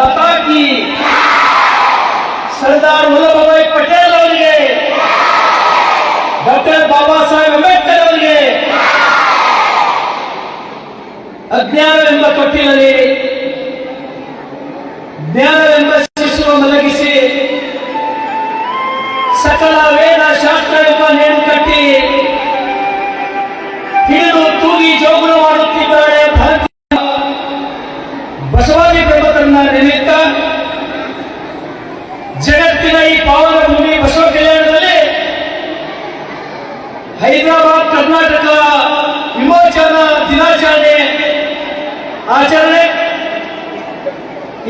ಪತಾಕಿ ಸರ್ದಾರ್ ವಲ್ಲಭಭಾಯಿ ಪಟೇಲ್ ಅವರಿಗೆ ಡಾಕ್ಟರ್ ಬಾಬಾ ಸಾಹೇಬ್ ಅಂಬೇಡ್ಕರ್ ಅವರಿಗೆ ಅಜ್ಞಾನವೆಂಬ ತೊಟ್ಟಿನಲ್ಲಿ ಜ್ಞಾನವೆಂಬ ಶಿಶುವ ಮಲಗಿಸಿ ಸಕಲ ವೇದ ಶಾಸ್ತ್ರ ಎಂಬ ನೇಣು ಕಟ್ಟಿ ಹಿಡಿದು ತೂಗಿ ಜೋಗುಳ ಕರ್ನಾಟಕ ವಿಮೋಚನಾ ದಿನಾಚರಣೆ ಆಚರಣೆ.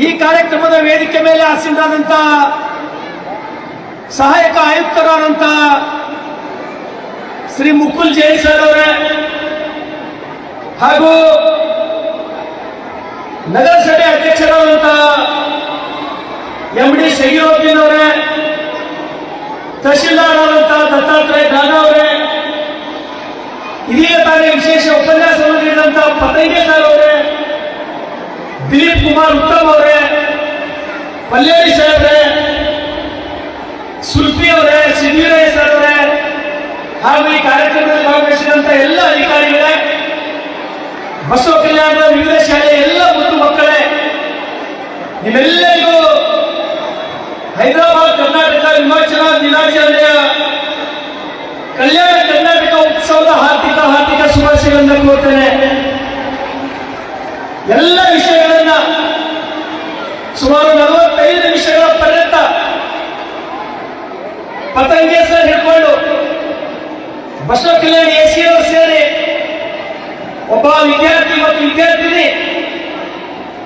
ಈ ಕಾರ್ಯಕ್ರಮದ ವೇದಿಕೆ ಮೇಲೆ ಆಸೀನರಾದಂತ ಸಹಾಯಕ ಆಯುಕ್ತರಾದಂತ ಶ್ರೀ ಮುಕುಲ್ ಜೈನ್ ಸರ್ ಅವರೇ ಹಾಗೂ ನಗರಸಭೆ ಅಧ್ಯಕ್ಷರಾದಂತ ಎಂ ಡಿ ಶಹೀರುದ್ದೀನ್ ಅವರೇ, ತಹಶೀಲ್ದಾರ್ ಆದಂತ ದತ್ತಾತ್ರೇಯ ದಾನ ಅವರೇ ಇದೀಗ ತಾನೇ ವಿಶೇಷ ಉಪನ್ಯಾಸವನ್ನು ನೀಡಿದಂತಹ ಪತಂಗೆ ಸರ್ ಅವರೇ, ದಿಲೀಪ್ ಕುಮಾರ್ ಉತ್ತಮ್ ಅವರೇ ಪಲ್ಲೇರಿ ಸಾಹೇಬ್ರೆ ಸುಲ್ಪಿ ಅವರೇ ಸಿದ್ದಿರಾಯ ಸರ್ ಅವರೇ, ಹಾಗೂ ಈ ಕಾರ್ಯಕ್ರಮದಲ್ಲಿ ಭಾಗವಹಿಸಿದಂತ ಎಲ್ಲ ಅಧಿಕಾರಿಗಳೇ, ಬಸವ ಕಲ್ಯಾಣದ ವಿವಿಧ ಶಾಲೆಯ ಎಲ್ಲ ಮುದ್ದು ಮಕ್ಕಳೇ, ನಿಮ್ಮೆಲ್ಲರಿಗೂ ಹೈದರಾಬಾದ್ ಕರ್ನಾಟಕ ವಿಮೋಚನಾ ದಿನಾಚರಣೆಯ ಕಲ್ಯಾಣ ಶುಭಾಶಯಗಳನ್ನು ಎಲ್ಲ ವಿಷಯಗಳನ್ನ ಸುಮಾರು ನಲವತ್ತೈದು ನಿಮಿಷಗಳ ಪರ್ಯಂತ ಪತಂಗೆ ಸರ್ ಹಿಡ್ಕೊಂಡು ಬಸವ ಕಲ್ಯಾಣ ಎಸಿ ಅವರು ಸೇರಿ ಒಬ್ಬ ವಿದ್ಯಾರ್ಥಿ ಮತ್ತು ವಿದ್ಯಾರ್ಥಿನಿ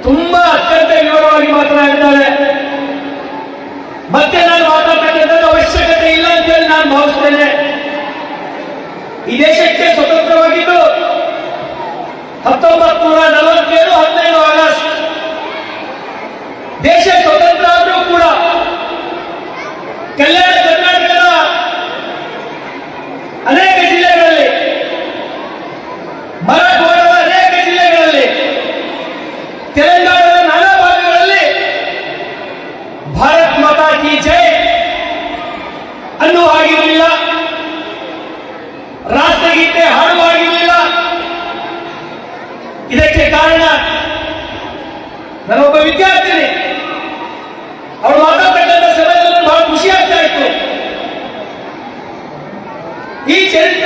ತುಂಬಾ ಅತ್ಯಂತ ವಿವರವಾಗಿ ಮಾತನಾಡಿದ್ದಾರೆ.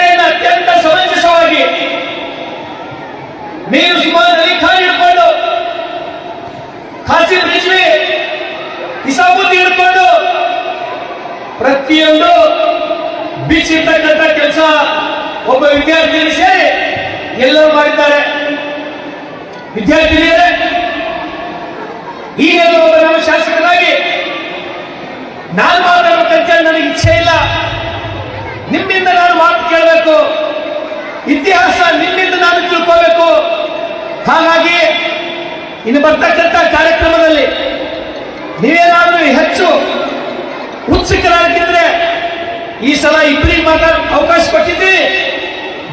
ಈ ಅತ್ಯಂತ ಸಮಂಜಸವಾಗಿ ಮೀರು ಸುಮಾರು ಅಲಿ ಖಾನ್ ಹಿಡ್ಕೊಂಡು ಖಾಸಿಂ ರಿಜ್ವಿ ಹಿಸಾಬುದ್ದೀನ್ ಹಿಡ್ಕೊಂಡು ಪ್ರತಿಯೊಂದು ಬೀಚಿರ್ತಕ್ಕಂಥ ಕೆಲಸ ಒಬ್ಬ ವಿದ್ಯಾರ್ಥಿನಿ ಸೇರಿ ಎಲ್ಲರೂ ಮಾಡಿದ್ದಾರೆ. ವಿದ್ಯಾರ್ಥಿನಿಯರೇ ಈಗ ಒಬ್ಬ ನಮ್ಮ ಶಾಸಕರಾಗಿ ನಾನು ಮಾತಾಡಬೇಕಂತ ನನಗೆ ಇಚ್ಛೆ ಇಲ್ಲ. ನಿಮ್ಮಿಂದ ನಾನು ಮಾತು ಕೇಳಬೇಕು. ಇತಿಹಾಸ ನಿಮ್ಮಿಂದ ನಾನು ತಿಳ್ಕೋಬೇಕು. ಹಾಗಾಗಿ ಇನ್ನು ಬರ್ತಕ್ಕಂಥ ಕಾರ್ಯಕ್ರಮದಲ್ಲಿ ನೀವೇನಾದರೂ ಹೆಚ್ಚು ಉತ್ಸುಕರಾಗಿದ್ರೆ ಈ ಸಲ ಇಬ್ಬರಿಗೆ ಮಾತಾಡ ಅವಕಾಶ ಕೊಟ್ಟಿದ್ದೀವಿ.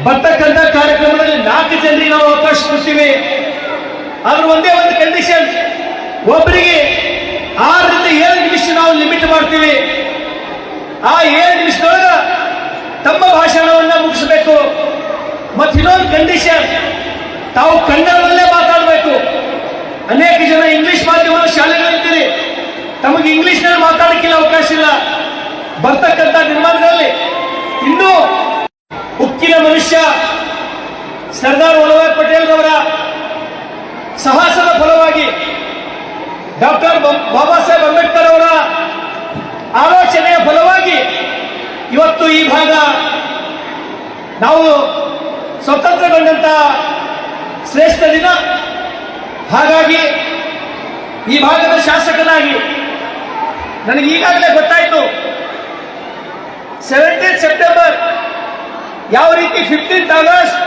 ಬರ್ತಕ್ಕಂಥ ಕಾರ್ಯಕ್ರಮದಲ್ಲಿ ನಾಲ್ಕು ಜನರಿಗೆ ನಾವು ಅವಕಾಶ ಕೊಡ್ತೀವಿ ಆದ್ರೆ ಒಂದೇ ಒಂದು ಕಂಡೀಷನ್ ಒಬ್ಬರಿಗೆ ಆರರಿಂದ ಏಳು ನಿಮಿಷ ನಾವು ಲಿಮಿಟ್ ಮಾಡ್ತೀವಿ. ಆ ಏಳು ನಿಮಿಷದೊಳಗ ತಮ್ಮ ಭಾಷಣವನ್ನ ಮುಗಿಸಬೇಕು. ಮತ್ತು ಇನ್ನೊಂದು ಕಂಡೀಷನ್ ತಾವು ಕನ್ನಡದಲ್ಲೇ ಮಾತಾಡಬೇಕು. ಅನೇಕ ಜನ ಇಂಗ್ಲಿಷ್ ಮಾಧ್ಯಮದ ಶಾಲೆಗಳಿದ್ದೀರಿ ತಮಗೆ ಇಂಗ್ಲಿಷ್ನಲ್ಲಿ ಮಾತಾಡಕ್ಕಿಲ್ಲ ಅವಕಾಶ ಇಲ್ಲ. ಬರ್ತಕ್ಕಂಥ ನಿರ್ಮಾಣದಲ್ಲಿ ಇನ್ನೂ ಉಕ್ಕಿನ ಮನುಷ್ಯ ಸರ್ದಾರ್ ವಲ್ಲಭಾಯ್ ಪಟೇಲ್ ಅವರ ಸಾಹಸದ ಫಲವಾಗಿ ಡಾಕ್ಟರ್ ಬಾಬಾ ಸಾಹೇಬ್ ಅಂಬೇಡ್ಕರ್ ಅವರ ಆಲೋಚನೆಯ ಫಲವಾಗಿ ಇವತ್ತು ಈ ಭಾಗ ನಾವು ಸ್ವತಂತ್ರಗೊಂಡಂತ ಶ್ರೇಷ್ಠ ದಿನ. ಹಾಗಾಗಿ ಈ ಭಾಗದ ಶಾಸಕನಾಗಿ ನನಗೆ ಈಗಾಗಲೇ ಗೊತ್ತಾಯಿತು ಸೆವೆಂಟೀನ್ ಸೆಪ್ಟೆಂಬರ್ ಯಾವ ರೀತಿ ಫಿಫ್ಟೀನ್ತ್ ಆಗಸ್ಟ್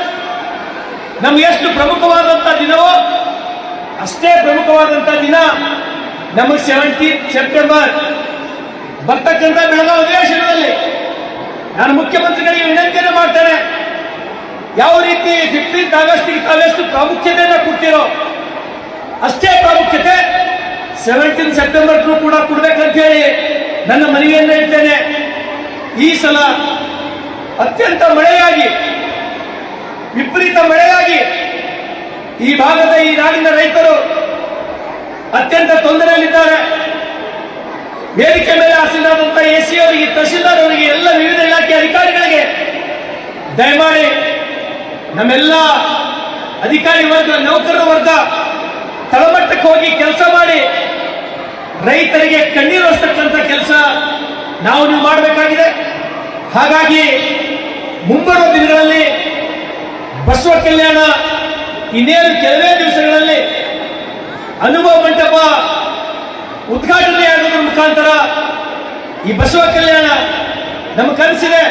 ನಮ್ಗೆ ಎಷ್ಟು ಪ್ರಮುಖವಾದಂಥ ದಿನವೋ ಅಷ್ಟೇ ಪ್ರಮುಖವಾದಂಥ ದಿನ ನಮಗೆ ಸೆವೆಂಟೀನ್ ಸೆಪ್ಟೆಂಬರ್ ಬರ್ತಕ್ಕಂಥ ಬೆಳಗಾವಿ ಅಧಿವೇಶನದಲ್ಲಿ ನಾನು ಮುಖ್ಯಮಂತ್ರಿಗಳಿಗೆ ವಿನಂತಿಯನ್ನು ಮಾಡ್ತೇನೆ. ಯಾವ ರೀತಿ ಫಿಫ್ಟೀನ್ತ್ ಆಗಸ್ಟ್ಗೆ ತಾವೆಷ್ಟು ಪ್ರಾಮುಖ್ಯತೆಯನ್ನು ಕೊಡ್ತೀರೋ ಅಷ್ಟೇ ಪ್ರಾಮುಖ್ಯತೆ ಸೆವೆಂಟೀನ್ ಸೆಪ್ಟೆಂಬರ್ ಕೂಡ ಕೊಡ್ಬೇಕಂತ ಹೇಳಿ ನನ್ನ ಮನವಿಯನ್ನು ಹೇಳ್ತೇನೆ. ಈ ಸಲ ಅತ್ಯಂತ ಮಳೆಯಾಗಿ, ವಿಪರೀತ ಮಳೆಯಾಗಿ ಈ ಭಾಗದ ಈ ನಾಡಿನ ರೈತರು ಅತ್ಯಂತ ತೊಂದರೆಯಲ್ಲಿದ್ದಾರೆ. ವೇದಿಕೆ ಮೇಲೆ ಆಸೀನರಾದಂತಹ ಎ ಸಿ ಅವರಿಗೆ ತಹಶೀಲ್ದಾರ್ ಅವರಿಗೆ ಎಲ್ಲ ವಿವಿಧ ಇಲಾಖೆ ಅಧಿಕಾರಿಗಳಿಗೆ ದಯಮಾಡಿ ನಮ್ಮೆಲ್ಲ ಅಧಿಕಾರಿ ವರ್ಗ, ನೌಕರರ ವರ್ಗ ತಳಮಟ್ಟಕ್ಕೆ ಹೋಗಿ ಕೆಲಸ ಮಾಡಿ ರೈತರಿಗೆ ಕಣ್ಣೀರು ಹೊಸ್ತಕ್ಕಂಥ ಕೆಲಸ ನಾವು ನೀವು ಮಾಡಬೇಕಾಗಿದೆ. ಹಾಗಾಗಿ ಮುಂಬರುವ ದಿನಗಳಲ್ಲಿ ಬಸವ ಕಲ್ಯಾಣ ಇನ್ನೇನು ಕೆಲವೇ ದಿವಸಗಳಲ್ಲಿ ಅನುಭವ ಮಂಟಪ ಉದ್ಘಾಟನೆ ಆಗೋದ್ರ ಮುಖಾಂತರ. ಈ ಬಸವ ಕಲ್ಯಾಣ ನಮ್ಮ ಕನಸಿದೆ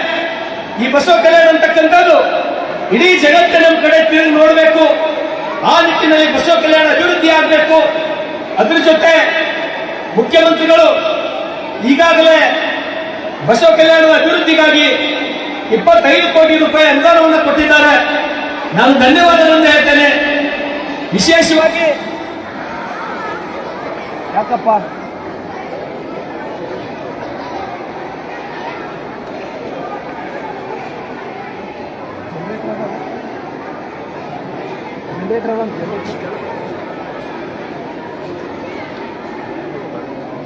ಈ ಬಸವ ಕಲ್ಯಾಣ ಅಂತಕ್ಕಂಥದ್ದು ಇಡೀ ಜಗತ್ತೇ ನಮ್ಮ ಕಡೆ ತಿರುಗಿ ನೋಡಬೇಕು. ಆ ನಿಟ್ಟಿನಲ್ಲಿ ಬಸವ ಕಲ್ಯಾಣ ಅಭಿವೃದ್ಧಿ ಆಗಬೇಕು. ಅದ್ರ ಜೊತೆ ಮುಖ್ಯಮಂತ್ರಿಗಳು ಈಗಾಗಲೇ ಬಸವ ಕಲ್ಯಾಣದ ಅಭಿವೃದ್ಧಿಗಾಗಿ ಇಪ್ಪತ್ತೈದು ಕೋಟಿ ರೂಪಾಯಿ ಅನುದಾನವನ್ನು ಕೊಟ್ಟಿದ್ದಾರೆ. ನಾನು ಧನ್ಯವಾದಗಳನ್ನು ಹೇಳ್ತೇನೆ. ವಿಶೇಷವಾಗಿ రాకప్ప జనరేటర్ వన్ జనరేటర్